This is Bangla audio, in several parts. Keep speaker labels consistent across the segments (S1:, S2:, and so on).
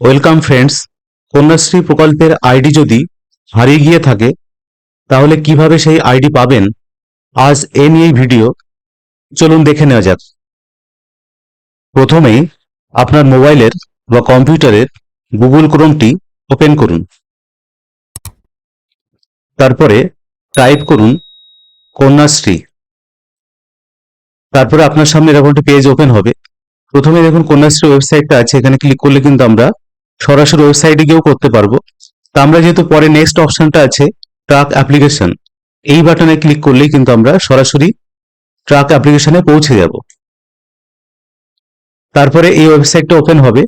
S1: ওয়েলকাম ফ্রেন্ডস, কন্যাশ্রী প্রকল্পের আইডি যদি হারিয়ে গিয়ে থাকে, তাহলে কীভাবে সেই আইডি পাবেন? আজ এ নিয়েই ভিডিও। চলুন দেখে নেওয়া যাক। প্রথমেই আপনার মোবাইলের বা কম্পিউটারের গুগল ক্রোমটি ওপেন করুন। তারপরে টাইপ করুন কন্যাশ্রী। তারপরে আপনার সামনে এরকম একটা পেজ ওপেন হবে। প্রথমে দেখুন কন্যাশ্রী ওয়েবসাইটটা আছে, এখানে ক্লিক করলে কিন্তু আমরা সরাসরি ওয়েবসাইটে গিয়েও করতে পারব। তা আমরা যেহেতু পরে নেক্সট অপশনটা আছে ট্রাক অ্যাপ্লিকেশন এই বাটনে ক্লিক করলেই কিন্তু আমরা সরাসরি ট্রাক অ্যাপ্লিকেশনে পৌঁছে যাব। তারপরে এই ওয়েবসাইটটা ওপেন হবে।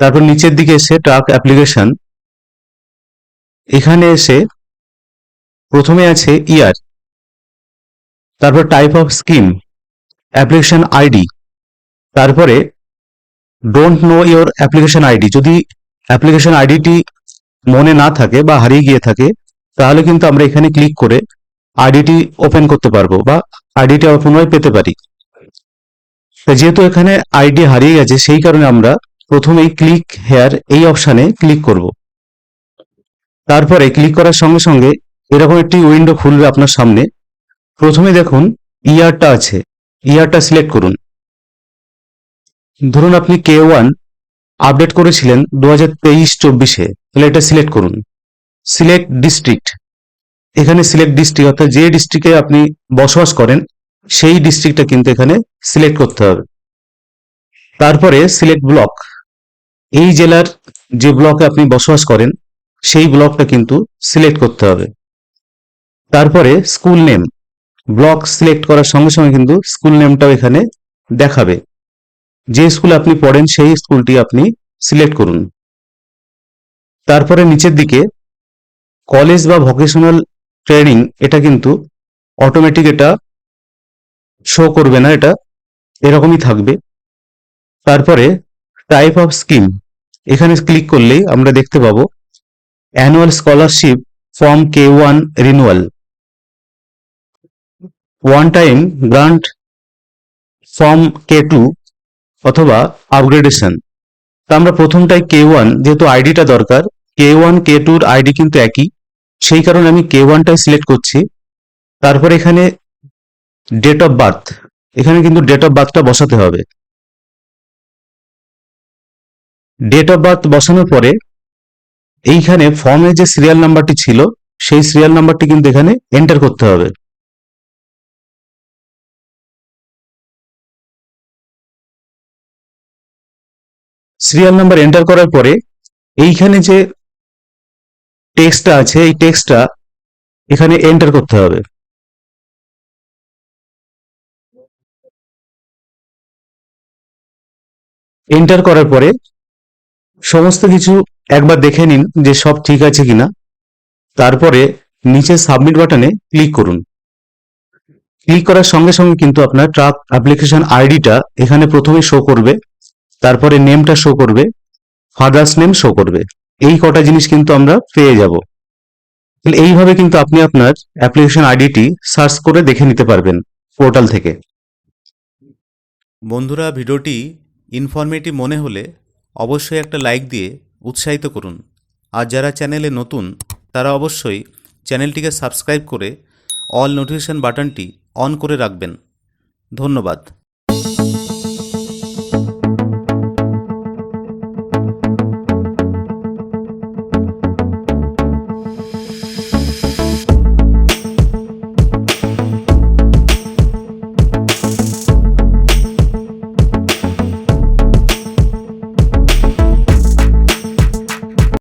S1: তারপর নিচের দিকে এসে ট্রাক অ্যাপ্লিকেশন এখানে এসে প্রথমে আছে ইয়ার তারপর type of scheme application ID তারপরে don't know your application ID যদি অ্যাপ্লিকেশন আইডিটি মনে না থাকে বা হারিয়ে গিয়ে থাকে, তাহলে কিন্তু আমরা এখানে ক্লিক করে আইডিটি ওপেন করতে পারব বা আইডিটা পুনরায় পেতে পারি। যেহেতু এখানে আইডি হারিয়ে গেছে, সেই কারণে আমরা প্রথমেই ক্লিক হেয়ার এই অপশানে ক্লিক করব। তারপরে ক্লিক করার সঙ্গে সঙ্গে এরকম একটি উইন্ডো খুলবে আপনার সামনে। প্রথমে দেখুন ইয়ারটা আছে। ইয়ারটা সিলেক্ট করুন। ধরুন আপনি কে ওয়ান আপডেট করেছিলেন দু হাজার তেইশ চব্বিশে, তাহলে এটা সিলেক্ট করুন। সিলেক্ট ডিস্ট্রিক্ট এখানে সিলেক্ট ডিস্ট্রিক্ট অর্থাৎ যে ডিস্ট্রিক্টে আপনি বসবাস করেন, সেই ডিস্ট্রিক্টটা কিন্তু এখানে সিলেক্ট করতে হবে। তারপরে সিলেক্ট ব্লক এই জেলার যে ব্লকে আপনি বসবাস করেন, সেই ব্লকটা কিন্তু সিলেক্ট করতে হবে। তারপরে স্কুল নেম ব্লক সিলেক্ট করার সঙ্গে সঙ্গে কিন্তু স্কুল নেমটাও এখানে দেখাবে। যে স্কুলে আপনি পড়েন, সেই স্কুলটি আপনি সিলেক্ট করুন। তারপরে নিচের দিকে কলেজ বা ভোকেশনাল ট্রেনিং এটা কিন্তু অটোমেটিক এটা শো করবে না, এটা এরকমই থাকবে। তারপরে টাইপ অফ স্কিম এখানে ক্লিক করলেই আমরা দেখতে পাবো annual scholarship form K one renewal one time grant form K two অথবা আপগ্রেডেশন তা আমরা প্রথমটাই কে ওয়ান যেহেতু আইডিটা দরকার কে ওয়ান কে টুর আইডি কিন্তু একই। সেই কারণে আমি কে ওয়ানটাই সিলেক্ট করছি। তারপর এখানে ডেট অফ বার্থ এখানে কিন্তু ডেট অফ বার্থটা বসাতে হবে। ডেট অফ বার্থ বসানোর পরে এইখানে ফর্মে যে সিরিয়াল নাম্বারটি ছিল, সেই সিরিয়াল নাম্বারটি কিন্তু এখানে এন্টার করতে হবে। সিরিয়াল নাম্বার এন্টার করার পরে এইখানে যে টেক্সটটা আছে, এই টেক্সটটা এখানে এন্টার করতে হবে। এন্টার করার পরে সমস্ত কিছু একবার দেখে নিন যে সব ঠিক আছে কিনা। তারপরে নিচে সাবমিট বাটনে ক্লিক করুন। ক্লিক করার সঙ্গে সঙ্গে কিন্তু আপনার ট্রাক অ্যাপ্লিকেশন আইডিটা এখানে প্রথমে শো করবে। তারপরে নেমটা শো করবে ফাদার্স নেম শো করবে। এই কটা জিনিস কিন্তু আমরা পেয়ে যাব। তাহলে এইভাবে কিন্তু আপনি আপনার অ্যাপ্লিকেশন আইডিটি সার্চ করে দেখে নিতে পারবেন পোর্টাল থেকে।
S2: বন্ধুরা, ভিডিওটি ইনফরমেটিভ মনে হলে অবশ্যই একটা লাইক দিয়ে উৎসাহিত করুন। আর যারা চ্যানেলে নতুন, তারা অবশ্যই চ্যানেলটিকে সাবস্ক্রাইব করে অল নোটিফিকেশন বাটনটি অন করে রাখবেন। ধন্যবাদ।